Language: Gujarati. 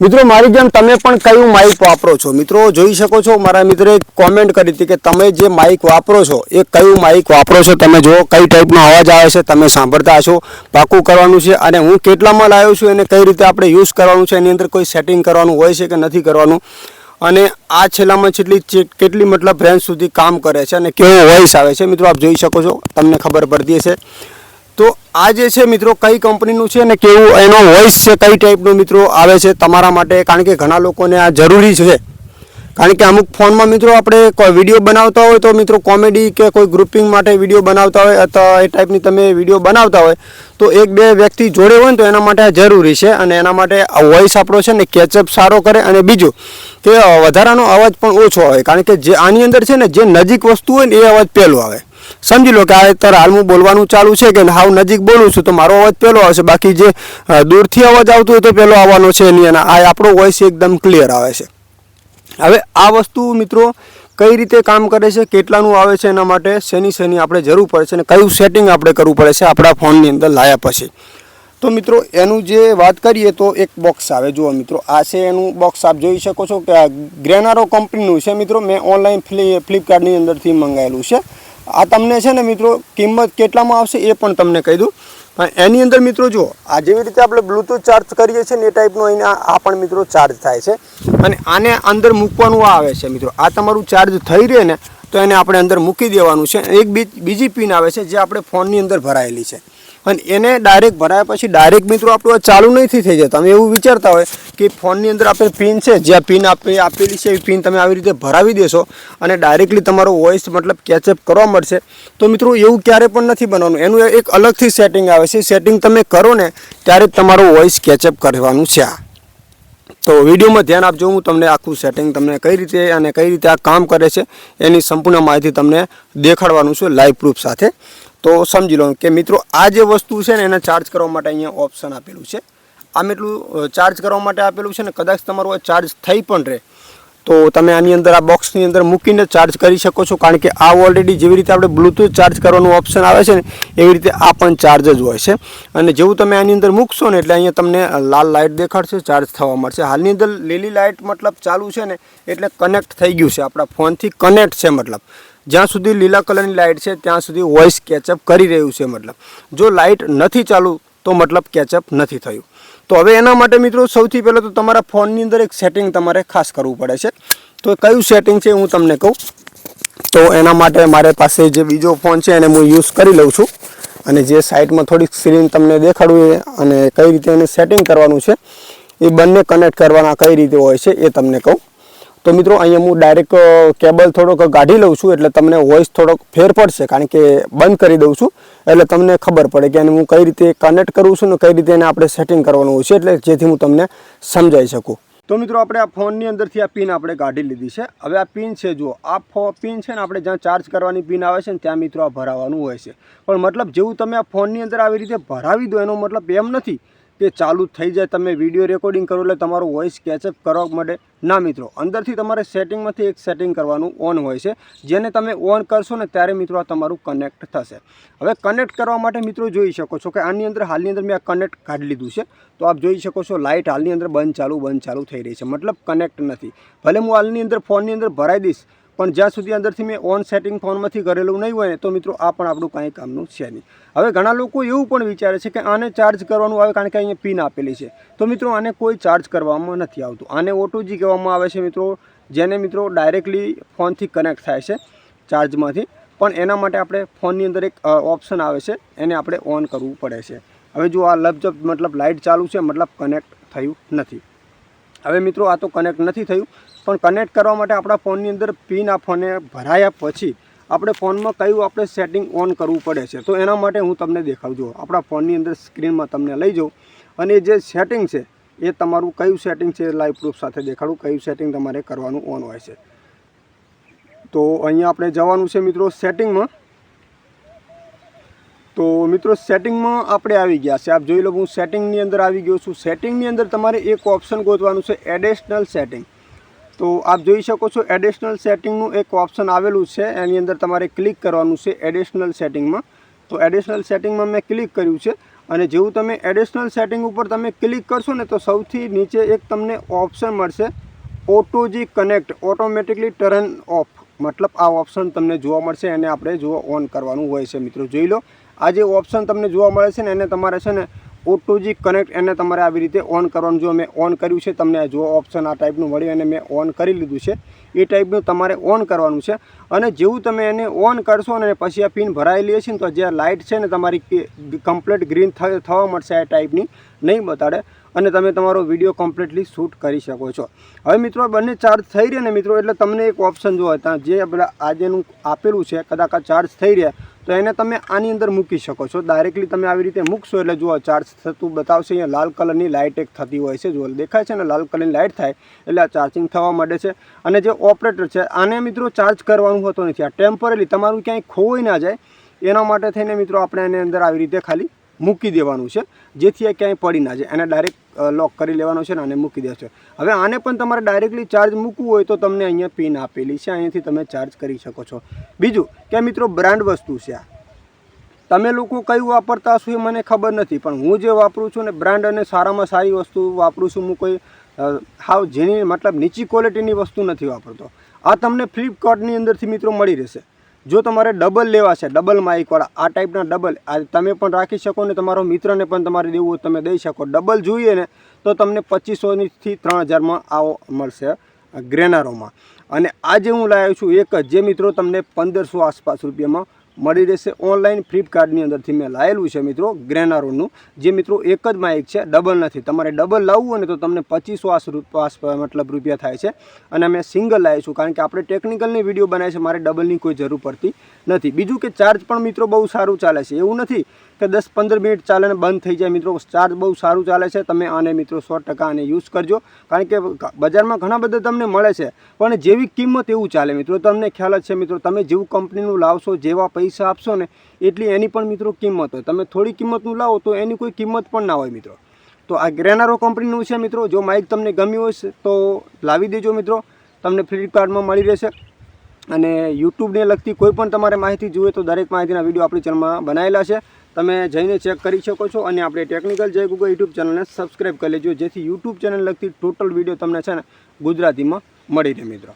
મિત્રો, મારી જેમ તમે પણ કયું માઇક વાપરો છો? મિત્રો, જોઈ શકો છો, મારા મિત્રે કોમેન્ટ કરી હતી કે તમે જે માઇક વાપરો છો, એ કયું માઇક વાપરો છો? તમે જો કઈ ટાઈપનો અવાજ આવે છે, તમે સાંભળતા હશો, પાકું કરવાનું છે, અને હું કેટલામાં લાવ્યો છું અને કઈ રીતે આપણે યુઝ કરવાનું છે, એની અંદર કોઈ સેટિંગ કરવાનું હોય છે કે નથી કરવાનું? અને આ છેલ્લામાં છેટલી કેટલી મતલબ રેન્જ સુધી કામ કરે છે અને કેવો વોઇસ આવે છે? મિત્રો, આપ જોઈ શકો છો, તમને ખબર પડતી હશે તો આ જે છે મિત્રો, કઈ કંપનીનું છે અને કેવું એનો વોઇસ છે, કઈ ટાઈપનો મિત્રો આવે છે તમારા માટે? કારણ કે ઘણા લોકોને આ જરૂરી છે. કારણ કે અમુક ફોનમાં મિત્રો આપણે કોઈ વીડિયો બનાવતા હોય તો મિત્રો કોમેડી કે કોઈ ગ્રુપિંગ માટે વીડિયો બનાવતા હોય અથવા એ ટાઈપની તમે વીડિયો બનાવતા હોય તો એક બે વ્યક્તિ જોડે હોય ને તો એના માટે આ જરૂરી છે અને એના માટે વોઇસ આપણો છે ને કેચઅપ સારો કરે અને બીજું તે વધારાનો અવાજ પણ ઓછો આવે. કારણ કે જે આની અંદર છે ને જે નજીક વસ્તુ હોય ને એ અવાજ પહેલો આવે. સમજી લો કે આ અત્યારે હાલ હું બોલવાનું ચાલુ છે કે હાવ નજીક બોલું છું, તો મારો અવાજ પહેલો આવશે. બાકી જે દૂરથી અવાજ આવતો હોય તો પહેલો આવવાનો છે એની અને આ આપણો વોઇસ એકદમ ક્લિયર આવે છે. હવે આ વસ્તુ મિત્રો કઈ રીતે કામ કરે છે, કેટલાનું આવે છે એના માટે શેની શેની આપણે જરૂર પડે છે અને કયું સેટિંગ આપણે કરવું પડે છે આપણા ફોનની અંદર લાયા પછી. તો મિત્રો એનું જે વાત કરીએ તો એક બોક્સ આવે. જુઓ મિત્રો, આ છે એનું બોક્સ આપ જોઈ શકો છો કે આ ગ્રેનારો કંપનીનું છે મિત્રો. મેં ઓનલાઈન ફ્લી ફ્લિપકાર્ટની અંદરથી મંગાવેલું છે. આ તમને છે ને મિત્રો કિંમત કેટલામાં આવશે એ પણ તમને કહી દઉં. પણ એની અંદર મિત્રો જુઓ, આ જેવી રીતે આપણે બ્લૂટૂથ ચાર્જ કરીએ છીએ ને એ ટાઈપનો અહીંયા આ પણ મિત્રો ચાર્જ થાય છે. અને આને અંદર મૂકવાનું આવે છે મિત્રો. આ તમારું ચાર્જ થઈ રહે ને તો એને આપણે અંદર મૂકી દેવાનું છે. એક બીજ- પિન આવે છે જે આપણે ફોનની અંદર ભરાયેલી છે. અને એને ડાયરેક્ટ ભરાયા પછી ડાયરેક્ટ મિત્રો આપણું આ ચાલુ નથી થઈ જતા. તમે એવું વિચારતા હોય કે ફોનની અંદર આપણે પિન છે જે પિન આપણે આપેલી છે એ પિન તમે આવી રીતે ભરાવી દેશો અને ડાયરેક્ટલી તમારો વોઇસ મતલબ કેચઅપ કરવા મળશે. તો મિત્રો એવું ક્યારે પણ નથી બનવાનું. એનું એક અલગથી સેટિંગ આવે છે. સેટિંગ તમે કરો ને ત્યારે તમારો વોઇસ કેચઅપ કરવાનું છે આ. તો વિડીયોમાં ધ્યાન આપજો, હું તમને આખું સેટિંગ તમને કઈ રીતે અને કઈ રીતે આ કામ કરે છે એની સંપૂર્ણ માહિતી તમને દેખાડવાનું છું લાઈવ પ્રૂફ સાથે. તો સમજી લો કે મિત્રો, આ જે વસ્તુ છે ને એને ચાર્જ કરવા માટે અહીંયા ઓપ્શન આપેલું છે. આમ એટલું ચાર્જ કરવા માટે આપેલું છે ને, કદાચ તમારું ચાર્જ થઈ પણ રહે. તો તમે આની અંદર આ બોક્સની અંદર મૂકીને ચાર્જ કરી શકો છો, કારણ કે આ ઓલરેડી જેવી રીતે આપણે બ્લૂટૂથ ચાર્જ કરવાનું ઓપ્શન આવે છે ને, એવી રીતે આ પણ ચાર્જ જ હોય છે. અને જેવું તમે આની અંદર મૂકશો ને, એટલે અહીંયા તમને લાલ લાઇટ દેખાડશે ચાર્જ થવા મળશે. હાલની અંદર લીલી લાઇટ મતલબ ચાલુ છે ને, એટલે કનેક્ટ થઈ ગયું છે. આપણા ફોનથી કનેક્ટ છે મતલબ. જ્યાં સુધી લીલા કલરની લાઇટ છે, ત્યાં સુધી વોઇસ કેચઅપ કરી રહ્યું છે મતલબ. જો લાઇટ નથી ચાલુ, તો મતલબ કેચઅપ નથી થયું. તો હવે એના માટે મિત્રો સૌથી પહેલાં તો તમારા ફોનની અંદર એક સેટિંગ તમારે ખાસ કરવું પડે છે. તો કયું સેટિંગ છે હું તમને કહું. તો એના માટે મારે પાસે જે બીજો ફોન છે એને હું યુઝ કરી લઉં છું. અને જે સાઈડમાં થોડીક સ્ક્રીન તમને દેખાડવી અને કઈ રીતે એને સેટિંગ કરવાનું છે, એ બંને કનેક્ટ કરવાના કઈ રીતે હોય છે એ તમને કહું. તો મિત્રો અહીંયા હું ડાયરેક્ટ કેબલ થોડોક કાઢી લઉં છું એટલે તમને વોઇસ થોડોક ફેર પડશે કારણ કે બંધ કરી દઉં છું. એટલે તમને ખબર પડે કે એને હું કઈ રીતે કનેક્ટ કરું છું ને કઈ રીતે એને આપણે સેટિંગ કરવાનું હોય છે એટલે જેથી હું તમને સમજાવી શકું. તો મિત્રો આપણે આ ફોનની અંદરથી આ પિન આપણે કાઢી લીધી છે. હવે આ પિન છે, જુઓ, આ ફો, પિન છે ને આપણે જ્યાં ચાર્જ કરવાની પિન આવે છે ને ત્યાં મિત્રો આ ભરાવાનું હોય છે. પણ મતલબ જેવું તમે આ ફોનની અંદર આવી રીતે ભરાવી દો એનો મતલબ એમ નથી કે ચાલુ થઈ જાય, તમે વીડિયો રેકોર્ડિંગ કરો એટલે તમારું વોઇસ કેચઅપ કરવા માટે. ના મિત્રો, અંદરથી તમારે સેટિંગમાંથી એક સેટિંગ કરવાનું ઓન હોય છે. જેને તમે ઓન કરશો ને ત્યારે મિત્રો આ તમારું કનેક્ટ થશે. હવે કનેક્ટ કરવા માટે મિત્રો જોઈ શકો છો કે આની અંદર, હાલની અંદર મેં આ કનેક્ટ કાઢી લીધું છે. તો આપ જોઈ શકો છો લાઇટ હાલની અંદર બંધ ચાલુ બંધ ચાલુ થઈ રહી છે. મતલબ કનેક્ટ નથી. ભલે હું હાલની અંદર ફોનની અંદર ભરાઈ દઈશ પણ જ્યાં સુધી અંદરથી મેં ઓન સેટિંગ ફોનમાંથી કરેલું નહીં હોય ને, તો મિત્રો આ પણ આપણું કાંઈ કામનું છે નહીં. હવે ઘણા લોકો એવું પણ વિચારે છે કે આને ચાર્જ કરવાનું આવે કારણ કે અહીંયા પિન આપેલી છે. તો મિત્રો આને કોઈ ચાર્જ કરવામાં નથી આવતું. આને ઓટોજી કહેવામાં આવે છે મિત્રો, જેને મિત્રો ડાયરેક્ટલી ફોનથી કનેક્ટ થાય છે ચાર્જમાંથી પણ એના માટે આપણે ફોનની અંદર એક ઓપ્શન આવે છે, એને આપણે ઓન કરવું પડે છે. હવે જો આ લપજપ મતલબ લાઇટ ચાલુ છે, મતલબ કનેક્ટ થયું નથી. હવે મિત્રો આ તો કનેક્ટ નથી થયું. પણ કનેક્ટ કરવા માટે આપણા ફોનની અંદર પિન આ ફોને ભરાયા પછી આપણે ફોનમાં કયું આપણે સેટિંગ ઓન કરવું પડે છે. તો એના માટે હું તમને દેખાડું છું. આપણા ફોનની અંદર સ્ક્રીનમાં તમને લઈ જાઉં. અને જે સેટિંગ છે, એ તમારું કયું સેટિંગ છે લાઈવ પ્રૂફ સાથે દેખાડું. કયું સેટિંગ તમારે કરવાનું ઓન હોય છે. તો અહીંયા આપણે જવાનું છે મિત્રો સેટિંગમાં તો મિત્રો સેટિંગમાં આપણે આવી ગયા છે. આપ જોઈ લો, હું સેટિંગની અંદર આવી ગયો છું. સેટિંગની અંદર તમારે એક ઓપ્શન ગોતવાનું છે એડિશનલ સેટિંગ તો આપ જોઈ શકો છો એડિશનલ સેટિંગનું એક ઓપ્શન આવેલું છે. એની અંદર તમારે ક્લિક કરવાનું છે એડિશનલ સેટિંગમાં તો એડિશનલ સેટિંગમાં મેં ક્લિક કર્યું છે. અને જેવું તમે એડિશનલ સેટિંગ ઉપર તમે ક્લિક કરશો ને, તો સૌથી નીચે એક તમને ઓપ્શન મળશે OTG connect automatically turn off મતલબ આ ઓપ્શન તમને જોવા મળશે, એને આપણે જો ઓન કરવાનું હોય છે મિત્રો. જોઈ લો આ જે ઓપ્શન તમને જોવા મળે છે ને, એને તમારે છે ને ઓટોજી કનેક્ટ એને તમારે આવી રીતે ઓન કરવાનું જો મેં ઓન કર્યું છે, તમને જો ઓપ્શન આ ટાઈપનું મળ્યું અને મેં ઓન કરી લીધું છે. એ ટાઈપનું તમારે ઓન કરવાનું છે. અને જેવું તમે એને ઓન કરશો ને પછી આ પિન ભરાયેલી હશે ને, તો જે લાઇટ છે ને, તમારી કમ્પ્લીટ ગ્રીન થવા મળશે આ ટાઈપની નહીં બતાડે. અને તમે તમારો વીડિયો કમ્પ્લીટલી શૂટ કરી શકો છો. હવે મિત્રો બંને ચાર્જ થઈ રહ્યા ને, મિત્રો, એટલે તમને એક ઓપ્શન જો હતા જે આપણે આજેનું આપેલું છે, કદાચ ચાર્જ થઈ રહ્યા તો એને તમે આની અંદર મૂકી શકો છો. ડાયરેક્ટલી તમે આવી રીતે મૂકશો એટલે જુઓ ચાર્જ થતું બતાવશે. અહીંયા લાલ કલરની લાઇટ એક થતી હોય છે. જુઓ, દેખાય છે ને લાલ કલરની લાઇટ થાય એટલે આ ચાર્જિંગ થવા માંડે છે. અને જે ઓપરેટર છે, આને મિત્રો ચાર્જ કરવાનું હોતો નથી. આ ટેમ્પરરી તમારું ક્યાંય ખોવાઈ ના જાય. એના માટે થઈને મિત્રો આપણે એની અંદર આવી રીતે ખાલી મૂકી દેવાનું છે, જેથી એ ક્યાંય પડી ના જાય. એને ડાયરેક્ટ લોક કરી લેવાનો છે ને આને મૂકી દેશો હવે આને પણ તમારે ડાયરેક્ટલી ચાર્જ મૂકવું હોય તો તમને અહીંયા પિન આપેલી છે. અહીંયાથી તમે ચાર્જ કરી શકો છો. બીજું કે મિત્રો બ્રાન્ડ વસ્તુ છે આ. તમે લોકો કયું વાપરતા હશો એ મને ખબર નથી, પણ હું જે વાપરું છું ને બ્રાન્ડ અને સારામાં સારી વસ્તુ વાપરું છું, હું કોઈ હાવ જેની મતલબ નીચી ક્વોલિટીની વસ્તુ નથી વાપરતો. આ તમને ફ્લિપકાર્ટની અંદરથી મિત્રો મળી રહેશે. જો તમારે ડબલ લેવા છે ડબલ માઇકવાળા આ ટાઈપના ડબલ આ તમે પણ રાખી શકો ને તમારો મિત્રને પણ તમારે દેવું હોય તમે દઈ શકો. ડબલ જોઈએ ને તો તમને પચીસોથી ત્રણ હજારમાં આવો મળશે ગ્રેનારોમાં. અને આજે હું લાવ્યો છું એક જ મિત્રો તમને પંદરસો આસપાસ રૂપિયામાં મળી રહેશે ઓનલાઈન ફ્લિપકાર્ટની અંદરથી મેં લાવેલું છે મિત્રો ગ્રેનારોનું. જે મિત્રો એક જ માઇક છે, ડબલ નથી. તમારે ડબલ લાવવું હોય ને તો તમને પચીસો આસ આસ મતલબ રૂપિયા થાય છે. અને મેં સિંગલ લાવ્યો છું કારણ કે આપણે ટેકનિકલની વીડિયો બનાવી છે મારે ડબલની કોઈ જરૂર પડતી નથી. બીજું કે ચાર્જ પણ મિત્રો બહુ સારું ચાલે છે. એવું નથી કે દસ પંદર મિનિટ ચાલે ને બંધ થઈ જાય. મિત્રો, ચાર્જ બહુ સારું ચાલે છે. તમે આને મિત્રો સો ટકા આને યુઝ કરજો. કારણ કે બજારમાં ઘણા બધા તમને મળે છે. પણ જેવી કિંમત એવું ચાલે મિત્રો, તમને ખ્યાલ જ છે મિત્રો, તમે જેવું કંપનીનું લાવશો, જેવા પૈસા આપશો ને, એટલી એની પણ મિત્રો કિંમત હોય. તમે થોડી કિંમતનું લાવો તો એની કોઈ કિંમત પણ ના હોય મિત્રો. તો આ ગ્રેનારો કંપનીનું છે મિત્રો, જો માઇક તમને ગમ્યું હશે તો લાવી દેજો મિત્રો. તમને ફ્લિપકાર્ટમાં મળી રહેશે. અને યુટ્યુબને લગતી કોઈ પણ તમારે માહિતી જોઈએ તો દરેક માહિતીના વીડિયો આપણી ચેનલમાં બનાવેલા છે. તમે જઈને ચેક કરી શકો છો અને આપણે ટેકનિકલ જય ગૂગલ યુટ્યુબ ચેનલને સબસ્ક્રાઈબ કરી લેજો, જેથી યુટ્યુબ ચેનલ લગતી ટોટલ વીડિયો તમને છે ને ગુજરાતીમાં મળી રહે મિત્રો.